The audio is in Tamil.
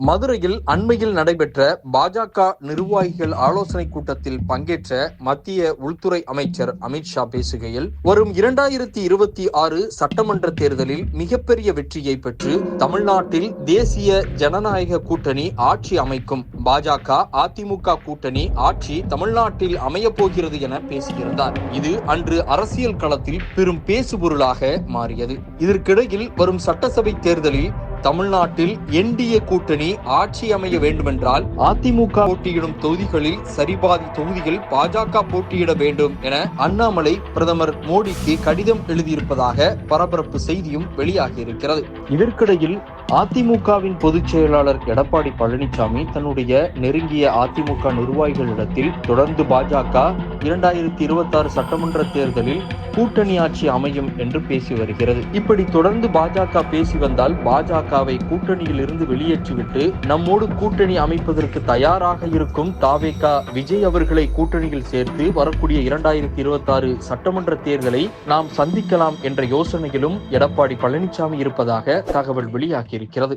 மதுரையில் அண்மையில் நடைபெற்ற பாஜக நிர்வாகிகள் ஆலோசனை கூட்டத்தில் பங்கேற்ற மத்திய உள்துறை அமைச்சர் அமித்ஷா பேசுகையில் வரும் இரண்டாயிரத்தி இருபத்தி ஆறு சட்டமன்ற தேர்தலில் மிகப்பெரிய வெற்றியை பெற்று தமிழ்நாட்டில் தேசிய ஜனநாயக கூட்டணி ஆட்சி அமைக்கும். பாஜக அதிமுக கூட்டணி ஆட்சி தமிழ்நாட்டில் அமையப் போகிறது என பேசியிருந்தார். இது அன்று அரசியல் களத்தில் பெரும் பேசுபொருளாக மாறியது. இதற்கிடையில் வரும் சட்டசபை தேர்தலில் தமிழ்நாட்டில் என்டிஏ கூட்டணி ஆட்சி அமைய வேண்டுமென்றால் அதிமுக போட்டியிடும் தொகுதிகளில் சரிபாதி தொகுதிகள் பாஜக போட்டியிட வேண்டும் என அண்ணாமலை பிரதமர் மோடிக்கு கடிதம் எழுதியிருப்பதாக பரபரப்பு செய்தியும் வெளியாகியிருக்கிறது. இதற்கிடையில் அதிமுகவின் பொதுச் செயலாளர் எடப்பாடி பழனிசாமி தன்னுடைய நெருங்கிய அதிமுக நிர்வாகிகளிடத்தில் தொடர்ந்து பாஜக இரண்டாயிரத்தி இருபத்தி ஆறு சட்டமன்ற தேர்தலில் கூட்டணி ஆட்சி அமையும் என்று பேசி வருகிறது. இப்படி தொடர்ந்து பாஜக பேசி வந்தால் பாஜகவை கூட்டணியில் இருந்து வெளியேற்றிவிட்டு நம்மோடு கூட்டணி அமைப்பதற்கு தயாராக இருக்கும் தாவேகா விஜய் அவர்களை கூட்டணியில் சேர்த்து வரக்கூடிய இரண்டாயிரத்தி இருபத்தி ஆறு சட்டமன்ற தேர்தலை நாம் சந்திக்கலாம் என்ற யோசனையிலும் எடப்பாடி பழனிசாமி இருப்பதாக தகவல் வெளியாகியிருக்கிறது